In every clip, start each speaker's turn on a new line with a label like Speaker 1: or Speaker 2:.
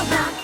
Speaker 1: Mama.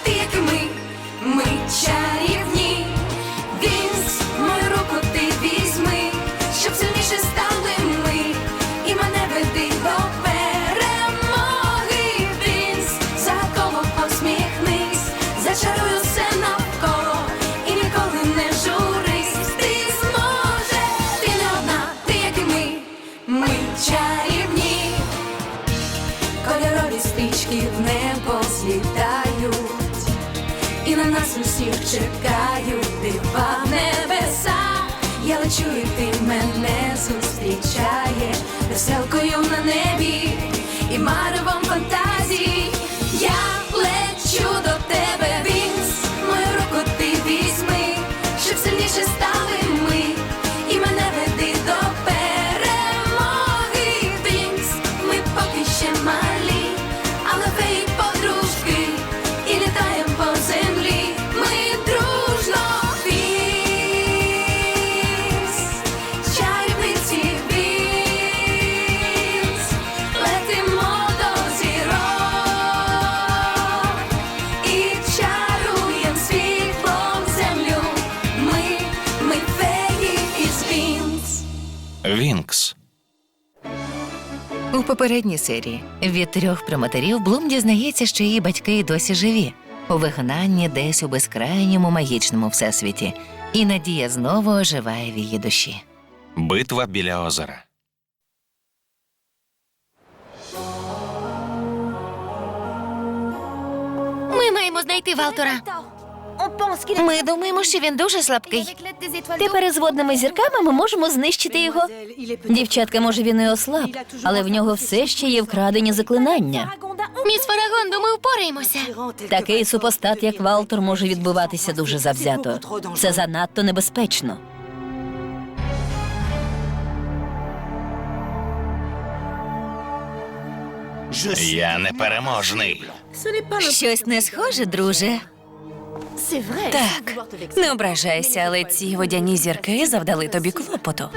Speaker 2: contar. Попередній серії від трьох приматерів Блум дізнається, що її батьки й досі живі, у вигнанні десь у безкрайньому магічному всесвіті, і надія знову оживає в її душі.
Speaker 1: Битва біля озера.
Speaker 3: Ми маємо знайти Валтора.
Speaker 2: Ми думаємо, що він дуже слабкий.
Speaker 4: Тепер із водними зірками ми можемо знищити його. Дівчатка, може, він і ослаб, але в нього все ще є вкрадені заклинання.
Speaker 3: Міс Фарагондо, ми впораємося.
Speaker 4: Такий супостат, як Валтор, може відбиватися дуже завзято. Це занадто небезпечно.
Speaker 1: Я непереможний.
Speaker 2: Щось не схоже, друже. Так, не ображайся, але ці водяні зірки завдали тобі клопоту.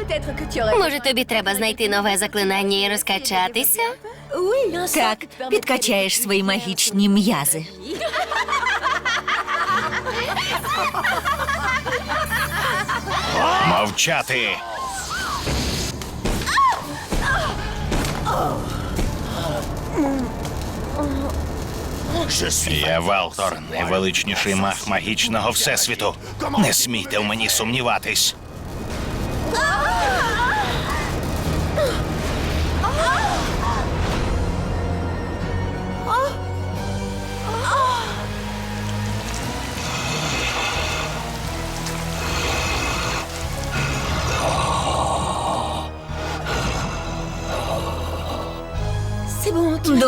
Speaker 3: Може, тобі треба знайти нове заклинання і розкачатися?
Speaker 2: Так, підкачаєш свої магічні м'язи.
Speaker 1: Мовчати. Я Валтор, найвеличніший маг магічного всесвіту. Не смійте в мені сумніватись.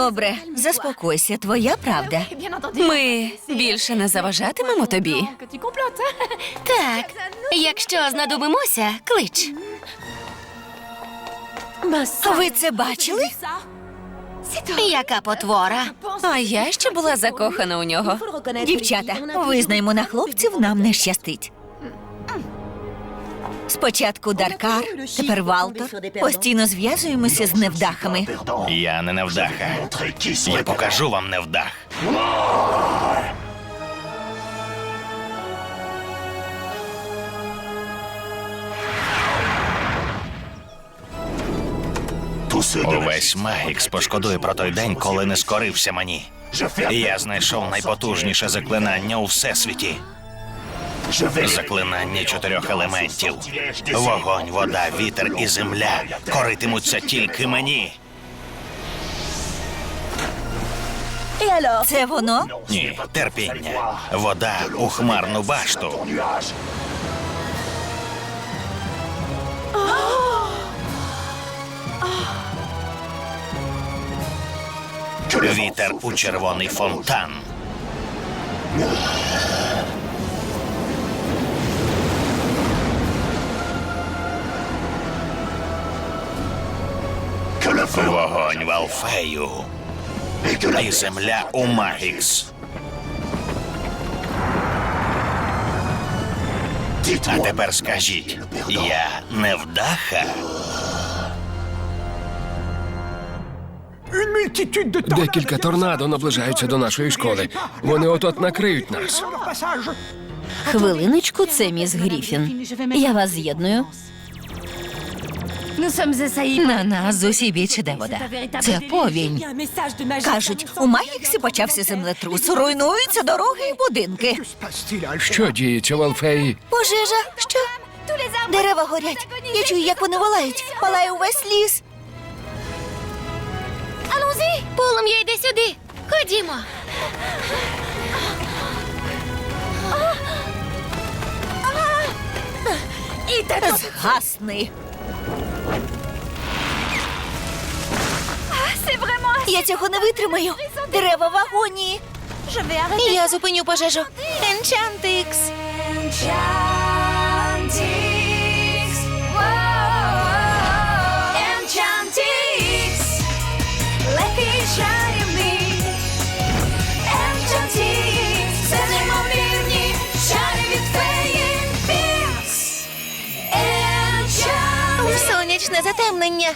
Speaker 2: Добре, заспокойся, твоя правда. Ми більше не заважатимемо тобі.
Speaker 3: Так, якщо знадобимося, клич.
Speaker 2: Ви це бачили?
Speaker 3: Яка потвора?
Speaker 2: А я ще була закохана у нього. Дівчата, визнаймо на хлопців нам не щастить. Спочатку Даркар, тепер Валтор. Постійно зв'язуємося з невдахами.
Speaker 1: Я не невдаха. Я покажу вам невдах. Увесь Магікс пошкодує про той день, коли не скорився мені. Я знайшов найпотужніше заклинання у всесвіті. Заклинання чотирьох елементів: вогонь, вода, вітер і земля коритимуться тільки мені.
Speaker 2: Це воно?
Speaker 1: Ні, терпіння. Вода у хмарну башту. Вітер у червоний фонтан. Вогонь в Алфею. І земля у Магікс. А тепер скажіть, я невдаха?
Speaker 5: Декілька торнадо наближаються до нашої школи. Вони от-от накриють нас.
Speaker 4: Хвилиночку, це міс Гріфін. Я вас з'єдную.
Speaker 6: На нас з усі біч іде вода. Це повінь.
Speaker 2: Кажуть, у Магіксі почався землетрус, руйнуються дороги і будинки.
Speaker 5: Що діється в Алфеї?
Speaker 2: Пожежа, що? Дерева горять. Я чую, як вони волають. Палає увесь ліс.
Speaker 3: Полум'я йди сюди. Ходімо.
Speaker 2: Згасни. Я цього не витримаю. Дерева в агонії.
Speaker 6: Я зупиню пожежу. Енчантикс.
Speaker 7: Enchantix.
Speaker 6: Сонячне затемнення.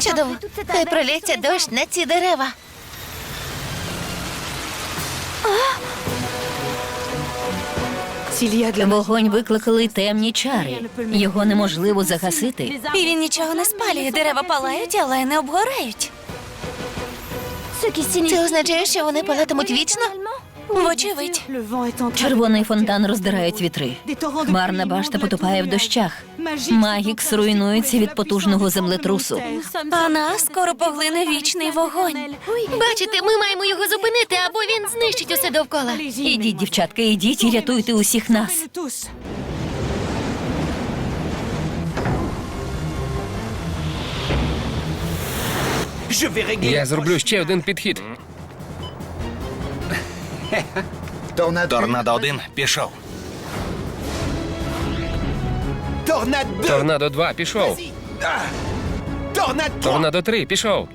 Speaker 6: Чудово. Хай пролється дощ на ці дерева.
Speaker 4: Вогонь викликали темні чари. Його неможливо загасити.
Speaker 2: І він нічого не спалює. Дерева палають, але не обгорають.
Speaker 6: Це означає, що вони палатимуть вічно?
Speaker 2: Вочевидь.
Speaker 4: Червоний фонтан роздирають вітри. Хмарна башта потопає в дощах. Магікс руйнується від потужного землетрусу.
Speaker 2: А нас скоро поглине вічний вогонь.
Speaker 3: Бачите, ми маємо його зупинити, або він знищить усе довкола.
Speaker 4: Ідіть, дівчатка, ідіть і рятуйте усіх нас.
Speaker 5: Я зроблю ще один підхід.
Speaker 1: Торнадо один пішов.
Speaker 5: Торнадо 2 пішов. Торнадо 3 пішов.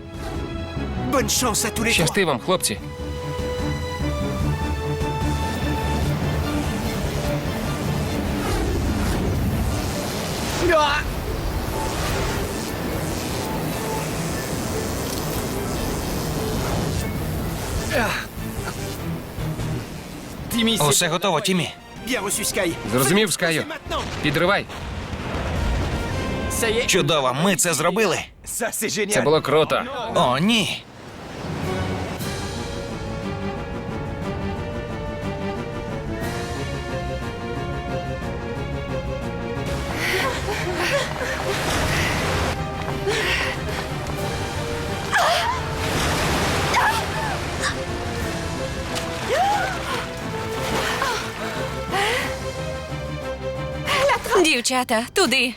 Speaker 5: Щасти вам, хлопці.
Speaker 1: Усе готово, Тімі.
Speaker 5: Зрозумів, Скаю? Підривай.
Speaker 1: Чудово, ми це зробили.
Speaker 5: Це було круто.
Speaker 1: О, ні.
Speaker 2: Дівчата, туди.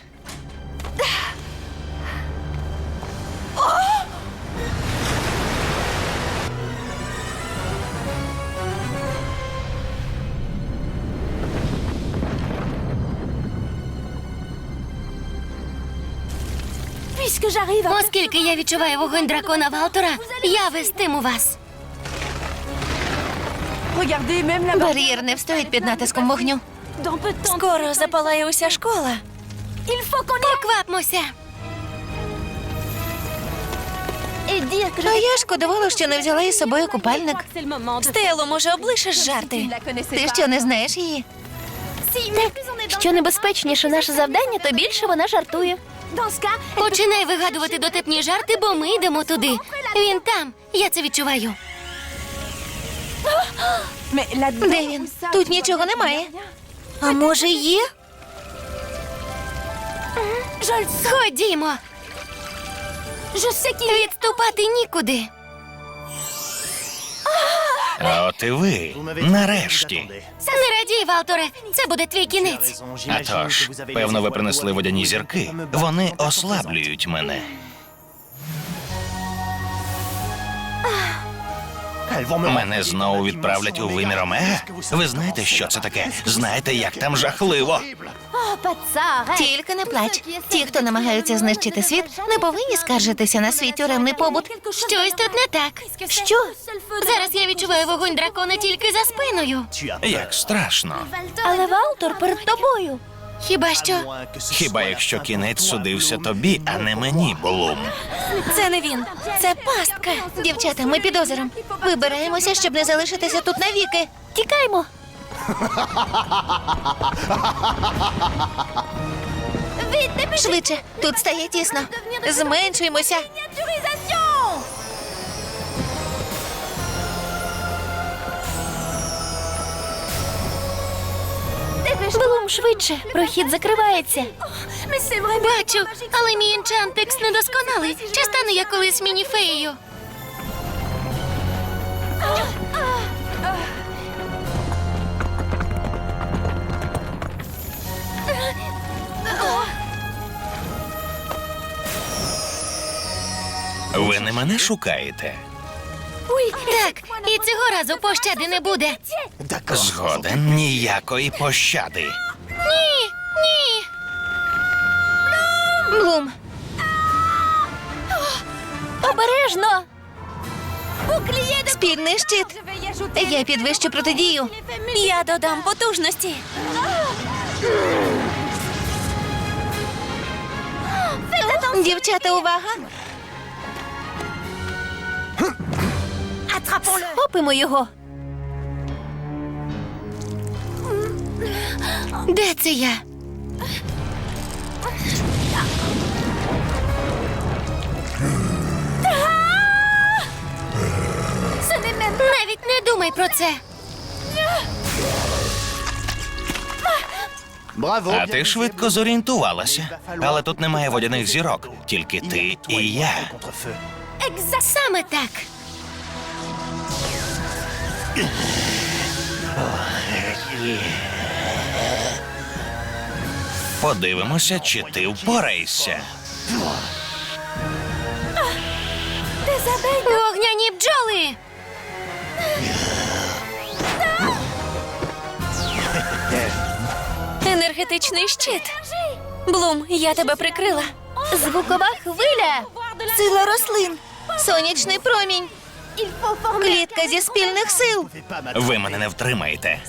Speaker 3: Оскільки я відчуваю вогонь дракона Валтора, я вестиму вас.
Speaker 6: Бар'єр не встоїть під натиском вогню.
Speaker 2: Скоро запалає уся школа.
Speaker 3: Поквапмося.
Speaker 6: А я шкодувала, що не взяла із собою купальник.
Speaker 2: Стело, може, облишиш жарти?
Speaker 6: Ти що, не знаєш її?
Speaker 4: Що небезпечніше наше завдання, то більше вона жартує.
Speaker 3: Починай вигадувати дотепні жарти, бо ми йдемо туди. Він там. Я це відчуваю.
Speaker 6: Де він? Тут нічого немає.
Speaker 2: А може, є?
Speaker 3: Ходімо. Відступати нікуди.
Speaker 1: А от і ви. Нарешті.
Speaker 3: Не радій, Валторе. Це буде твій кінець.
Speaker 1: А тож, певно, ви принесли водяні зірки. Вони ослаблюють мене. Мене знову відправлять у вимір Омега? Ви знаєте, що це таке? Знаєте, як там жахливо?
Speaker 6: Тільки не плач. Ті, хто намагаються знищити світ, не повинні скаржитися на свій тюремний побут.
Speaker 3: Щось тут не так.
Speaker 2: Що?
Speaker 3: Зараз я відчуваю вогонь дракона тільки за спиною.
Speaker 1: Як страшно.
Speaker 4: Але Валтор перед тобою.
Speaker 3: Хіба що
Speaker 1: Хіба якщо кінець судився тобі, а не мені, Блум?
Speaker 2: Це не він, це пастка. Дівчата, ми під. Вибираємося, щоб не залишитися тут навіки. Тікаймо. Швидше, тут стає тісно. Зменшуємося. Блум, швидше, прохід закривається.
Speaker 3: бачу, але мій енчантекс недосконалий. Чи стану я колись мініфеєю?
Speaker 1: Ви не мене шукаєте?
Speaker 3: Так, і цього разу пощади не буде.
Speaker 1: Згоден ніякої пощади.
Speaker 3: Ні, ні.
Speaker 2: Блум. Обережно. Спільний щит. Я підвищу протидію. Я додам потужності. Дівчата, увага! Схопимо його.
Speaker 3: Де це я? Навіть не думай про це.
Speaker 1: А ти швидко зорієнтувалася. Але тут немає водяних зірок, тільки ти і я.
Speaker 3: Саме так.
Speaker 1: Подивимося, чи ти впораєшся.
Speaker 3: Вогняні бджоли.
Speaker 2: Енергетичний щит. Блум, я тебе прикрила. Звукова хвиля. Сила рослин. Сонячний промінь. Клітка зі спільних сил.
Speaker 1: Ви мене не втримаєте.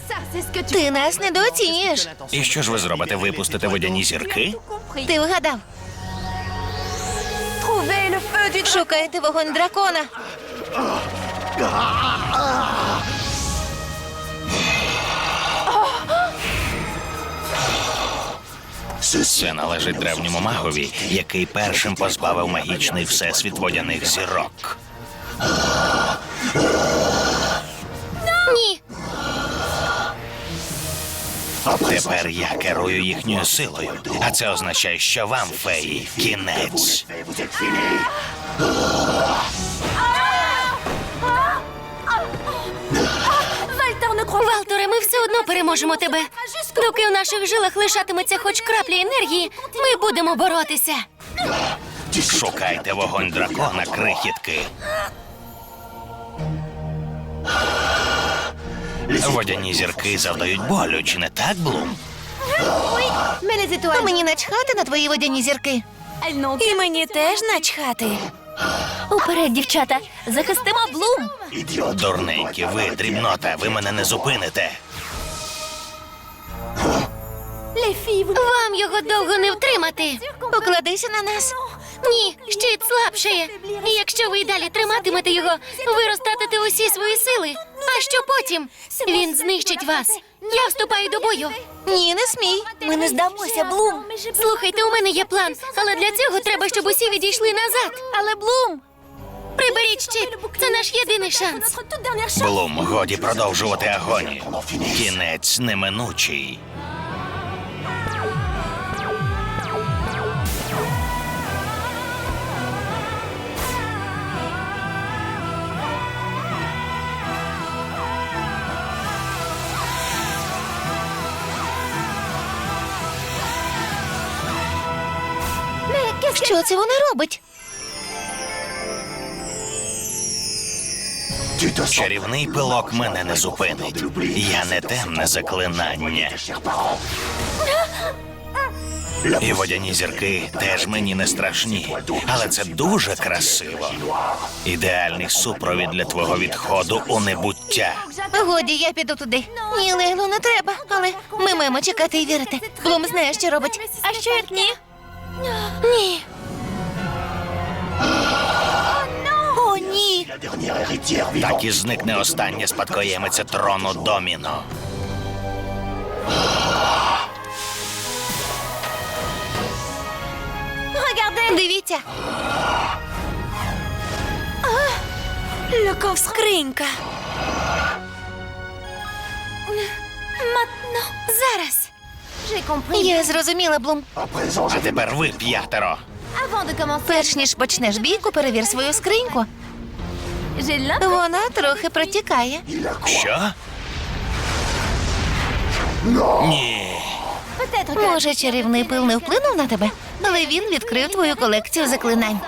Speaker 2: Ти нас недооцінюєш.
Speaker 1: І що ж ви зробите? Випустите водяні зірки?
Speaker 2: Ти вгадав. Шукайте вогонь дракона.
Speaker 1: Це належить древньому магові, який першим позбавив магічний всесвіт водяних зірок. Тепер я керую їхньою силою, а це означає, що вам, феї, кінець.
Speaker 3: Валторе, ми все одно переможемо тебе. Доки в наших жилах лишатиметься хоч крапля енергії, ми будемо боротися.
Speaker 1: Шукайте вогонь дракона, крихітки. Водяні зірки завдають болю, чи не так, Блум?
Speaker 2: А мені начхати на твої водяні зірки. І мені теж начхати. Уперед, дівчата, захистимо Блум.
Speaker 1: Дурненькі, ви, дрібнота, ви мене не зупините.
Speaker 3: Вам його довго не втримати.
Speaker 2: Покладися на нас.
Speaker 3: Ні, щит слабшає. І якщо ви й далі триматимете його, ви розтратите усі свої сили. А що потім? Він знищить вас. Я вступаю до бою.
Speaker 2: Ні, не смій. Ми не здамося, Блум.
Speaker 3: Слухайте, у мене є план, але для цього треба, щоб усі відійшли назад.
Speaker 2: Але Блум.
Speaker 3: Приберіть щит. Це наш єдиний шанс.
Speaker 1: Блум, годі продовжувати агонію. Кінець неминучий.
Speaker 2: Що це вона робить?
Speaker 1: Чарівний пилок мене не зупинить. Я не темне заклинання. І водяні зірки теж мені не страшні, але це дуже красиво. Ідеальний супровід для твого відходу у небуття.
Speaker 2: Годі, я піду туди. Ні, Лейло, не треба. Але ми маємо чекати і вірити. Блум знає, що робить.
Speaker 3: А що як ні?
Speaker 2: Ні.
Speaker 1: Так і зникне остання спадкоємиця трону Доміно.
Speaker 2: Дивіться.
Speaker 3: Люков Скринька. Зараз.
Speaker 2: Я зрозуміла, Блум.
Speaker 1: А тепер ви п'ятеро.
Speaker 2: Перш ніж почнеш бійку, перевір свою скриньку. Вона трохи протікає.
Speaker 1: Що? Ні.
Speaker 2: Може, чарівний пил не вплинув на тебе, але він відкрив твою колекцію заклинань.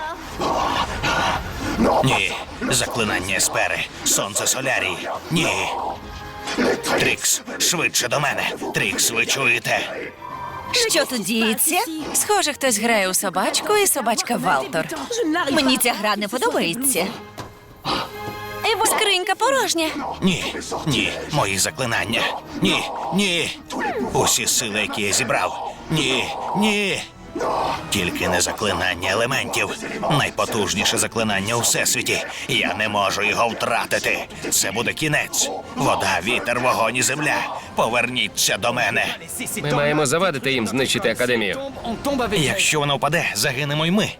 Speaker 1: Ні. Заклинання Еспери. Сонце Солярії. Ні. Трікс, швидше до мене. Трікс, ви чуєте?
Speaker 8: Що тут діється? Схоже, хтось грає у собачку і собачка Валтор. Мені ця гра не подобається. Скринька порожня.
Speaker 1: Ні, ні, мої заклинання. Ні, ні. Усі сили, які я зібрав. Ні, ні. Тільки не заклинання елементів. Найпотужніше заклинання у всесвіті. Я не можу його втратити. Це буде кінець. Вода, вітер, вогонь і земля. Поверніться до мене.
Speaker 5: Ми маємо завадити їм знищити академію.
Speaker 1: Якщо вона впаде, загинемо й ми.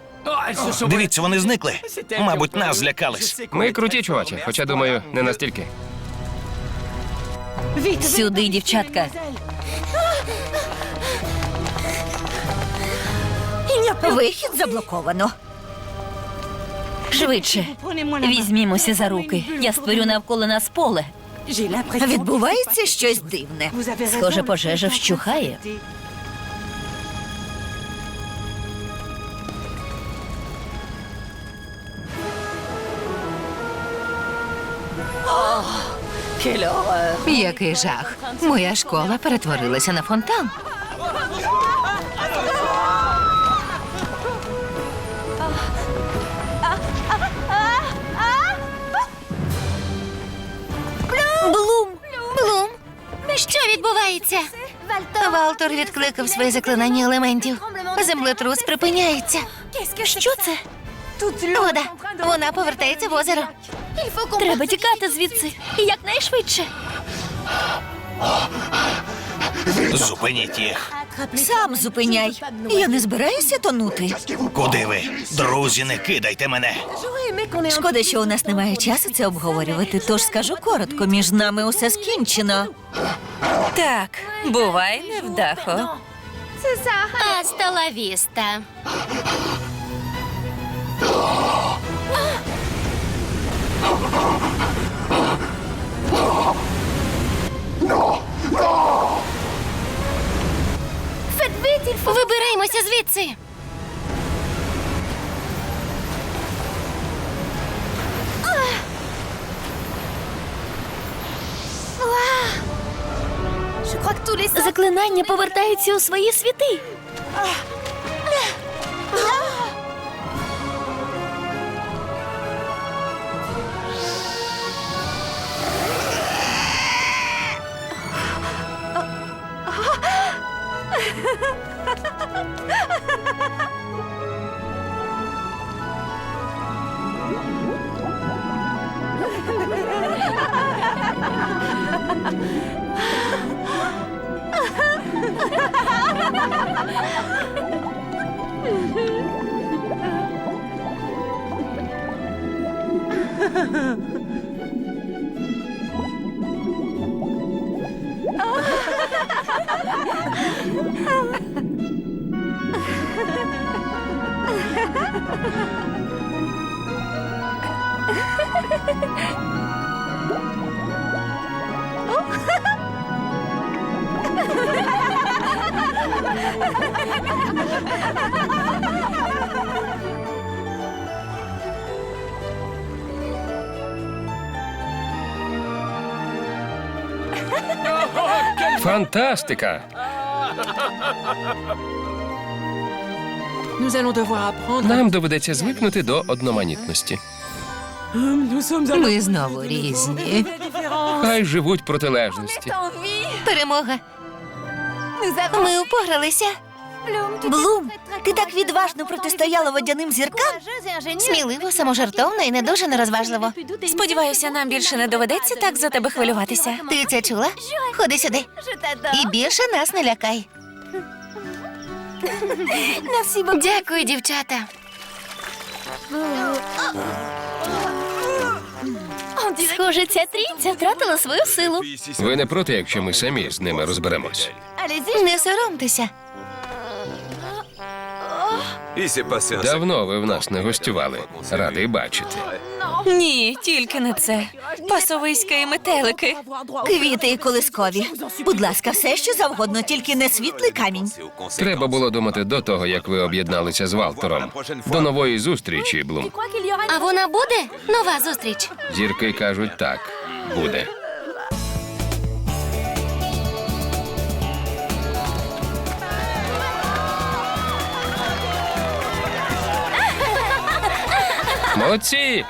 Speaker 1: Дивіться, вони зникли. Мабуть, нас злякались.
Speaker 5: Ми круті чувачі, хоча думаю, не настільки.
Speaker 4: Сюди, дівчатка. Вихід заблоковано. Швидше. Візьмімося за руки. Я створю навколо нас поле. Відбувається щось дивне. Схоже, пожежа вщухає. Який жах. Моя школа перетворилася на фонтан.
Speaker 2: Блум! Блум!
Speaker 3: Що відбувається?
Speaker 2: Валтор відкликав своє заклинання елементів. Землетрус припиняється. Що це? Вода. Вона повертається в озеро.
Speaker 4: Треба тікати звідси. І якнайшвидше.
Speaker 1: Зупиніть їх.
Speaker 4: Сам зупиняй. Я не збираюся тонути.
Speaker 1: Куди ви? Друзі, не кидайте мене.
Speaker 4: Шкода, що у нас немає часу це обговорювати, тож скажу коротко, між нами усе скінчено.
Speaker 8: Так, бувай невдахо.
Speaker 3: Аста ла віста. Вибираймося звідси. Заклинання повертаються у свої світи.
Speaker 5: Фантастика! Нам доведеться звикнути до одноманітності.
Speaker 6: Ми знову різні.
Speaker 5: Хай живуть протилежності.
Speaker 6: Перемога.
Speaker 9: Ми упоралися. Блум, ти так відважно протистояла водяним зіркам. Сміливо, саможартовно і не дуже нерозважливо.
Speaker 8: Сподіваюся, нам більше не доведеться так за тебе хвилюватися.
Speaker 9: Ти це чула? Ходи сюди. І більше нас не лякай.
Speaker 3: Дякую, дівчата.
Speaker 9: Схоже, ця трійця втратила свою силу.
Speaker 5: Ви не проти, якщо ми самі з ними розберемось.
Speaker 9: Не соромтеся.
Speaker 5: Давно ви в нас не гостювали. Радий бачити.
Speaker 8: Ні, тільки не це. Пасовиська і метелики.
Speaker 9: Квіти і колискові. Будь ласка, все що завгодно, тільки не світлий камінь.
Speaker 5: Треба було думати до того, як ви об'єдналися з Валтором. До нової зустрічі, Блум.
Speaker 3: А вона буде? Нова зустріч.
Speaker 5: Зірки кажуть так. Буде. Молодці!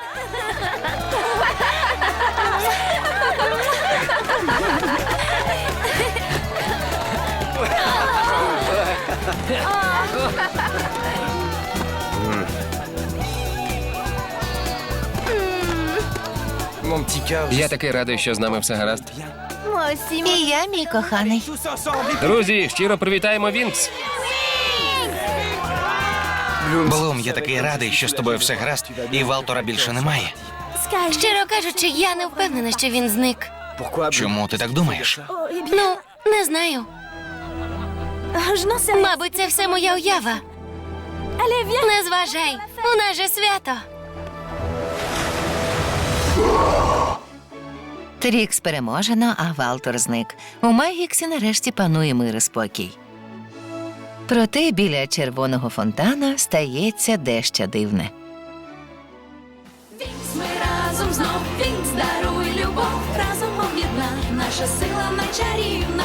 Speaker 5: Я такий радий, що з нами все гаразд.
Speaker 9: І я, мій коханий.
Speaker 5: Друзі, щиро привітаємо Вінкс.
Speaker 1: Блум, я такий радий, що з тобою все гаразд, і Валтора більше немає.
Speaker 3: Щиро кажучи, я не впевнена, що він зник.
Speaker 1: Чому ти так думаєш?
Speaker 3: Ну, не знаю. Мабуть, це все моя уява. Не зважай, у нас же свято.
Speaker 6: Трікс переможено, а Валтор зник. У Магіксі нарешті панує мир і спокій. Проте біля червоного фонтана стається дещо дивне.
Speaker 2: Ми разом знов. Вінкс даруй любов, разом об'єдна, наша сила найчарівна,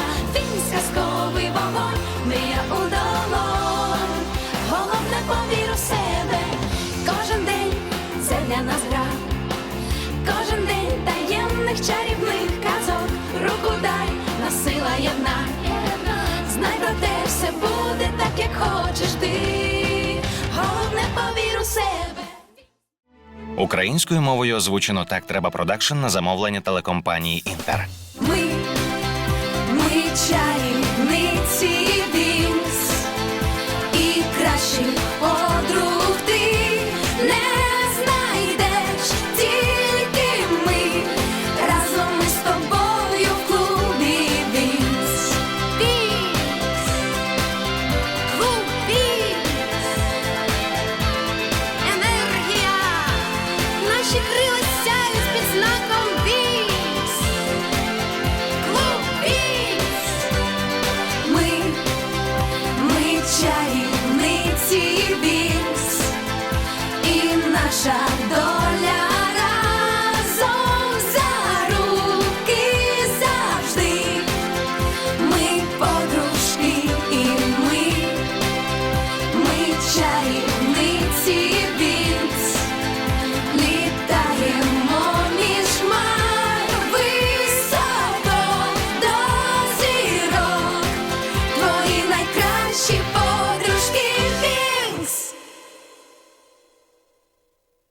Speaker 1: Українською мовою озвучено так треба продакшн на замовлення телекомпанії Інтер.
Speaker 2: Ми, ми чарівниці наші крила.